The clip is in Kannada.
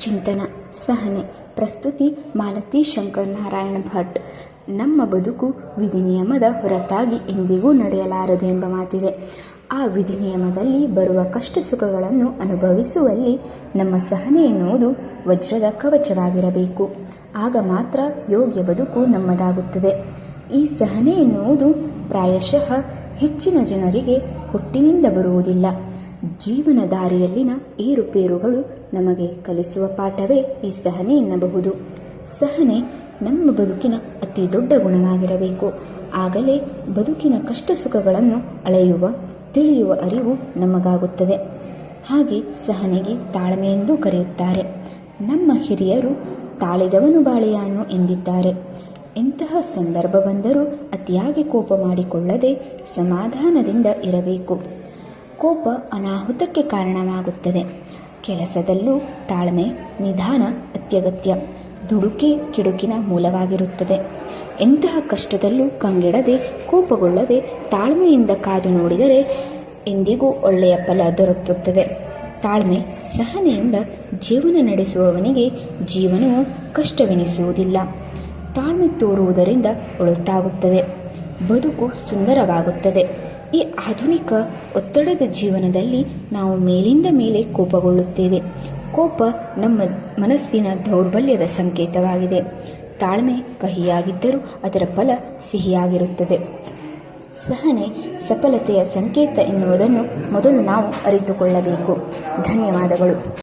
ಚಿಂತನ, ಸಹನೆ, ಪ್ರಸ್ತುತಿ ಮಾಲತಿ ಶಂಕರ್ ನಾರಾಯಣ ಭಟ್. ನಮ್ಮ ಬದುಕು ವಿಧಿ ನಿಯಮದ ಹೊರತಾಗಿ ಎಂದಿಗೂ ನಡೆಯಲಾರದು ಎಂಬ ಮಾತಿದೆ. ಆ ವಿಧಿ ನಿಯಮದಲ್ಲಿ ಬರುವ ಕಷ್ಟ ಸುಖಗಳನ್ನು ಅನುಭವಿಸುವಲ್ಲಿ ನಮ್ಮ ಸಹನೆ ಎನ್ನುವುದು ವಜ್ರದ ಕವಚವಾಗಿರಬೇಕು. ಆಗ ಮಾತ್ರ ಯೋಗ್ಯ ಬದುಕು ನಮ್ಮದಾಗುತ್ತದೆ. ಈ ಸಹನೆ ಎನ್ನುವುದು ಪ್ರಾಯಶಃ ಹೆಚ್ಚಿನ ಜನರಿಗೆ ಹುಟ್ಟಿನಿಂದ ಬರುವುದಿಲ್ಲ. ಜೀವನ ದಾರಿಯಲ್ಲಿನ ಏರುಪೇರುಗಳು ನಮಗೆ ಕಲಿಸುವ ಪಾಠವೇ ಈ ಸಹನೆ ಎನ್ನಬಹುದು. ಸಹನೆ ನಮ್ಮ ಬದುಕಿನ ಅತಿ ದೊಡ್ಡ ಗುಣವಾಗಿರಬೇಕು. ಆಗಲೇ ಬದುಕಿನ ಕಷ್ಟ ಸುಖಗಳನ್ನು ಅಳೆಯುವ, ತಿಳಿಯುವ ಅರಿವು ನಮಗಾಗುತ್ತದೆ. ಹಾಗೆ ಸಹನೆಗೆ ತಾಳ್ಮೆ ಎಂದು ಕರೆಯುತ್ತಾರೆ. ನಮ್ಮ ಹಿರಿಯರು ತಾಳಿದವನು ಬಾಳೆಯಾನು ಎಂದಿದ್ದಾರೆ. ಎಂತಹ ಸಂದರ್ಭ ಬಂದರೂ ಅತಿಯಾಗಿ ಕೋಪ ಮಾಡಿಕೊಳ್ಳದೆ ಸಮಾಧಾನದಿಂದ ಇರಬೇಕು. ಕೋಪ ಅನಾಹುತಕ್ಕೆ ಕಾರಣವಾಗುತ್ತದೆ. ಕೆಲಸದಲ್ಲೂ ತಾಳ್ಮೆ, ನಿಧಾನ ಅತ್ಯಗತ್ಯ, ದುಡುಕಿ ಕಿಡುಕಿನ ಮೂಲವಾಗಿರುತ್ತದೆ. ಎಂತಹ ಕಷ್ಟದಲ್ಲೂ ಕಂಗೆಡದೆ, ಕೋಪಗೊಳ್ಳದೆ, ತಾಳ್ಮೆಯಿಂದ ಕಾದು ನೋಡಿದರೆ ಎಂದಿಗೂ ಒಳ್ಳೆಯ ಫಲ ದೊರಕುತ್ತದೆ. ತಾಳ್ಮೆ ಸಹನೆಯಿಂದ ಜೀವನ ನಡೆಸುವವನಿಗೆ ಜೀವನವು ಕಷ್ಟವೆನಿಸುವುದಿಲ್ಲ. ತಾಳ್ಮೆ ತೋರುವುದರಿಂದ ಒಳುತ್ತಾಗುತ್ತದೆ ಬದುಕು ಸುಂದರವಾಗುತ್ತದೆ. ಈ ಆಧುನಿಕ ಒತ್ತಡದ ಜೀವನದಲ್ಲಿ ನಾವು ಮೇಲಿಂದ ಮೇಲೆ ಕೋಪಗೊಳ್ಳುತ್ತೇವೆ. ಕೋಪ ನಮ್ಮ ಮನಸ್ಸಿನ ದೌರ್ಬಲ್ಯದ ಸಂಕೇತವಾಗಿದೆ. ತಾಳ್ಮೆ ಕಹಿಯಾಗಿದ್ದರೂ ಅದರ ಫಲ ಸಿಹಿಯಾಗಿರುತ್ತದೆ. ಸಹನೆ, ಸಫಲತೆಯ ಸಂಕೇತ ಎನ್ನುವುದನ್ನು ಮೊದಲು ನಾವು ಅರಿತುಕೊಳ್ಳಬೇಕು. ಧನ್ಯವಾದಗಳು.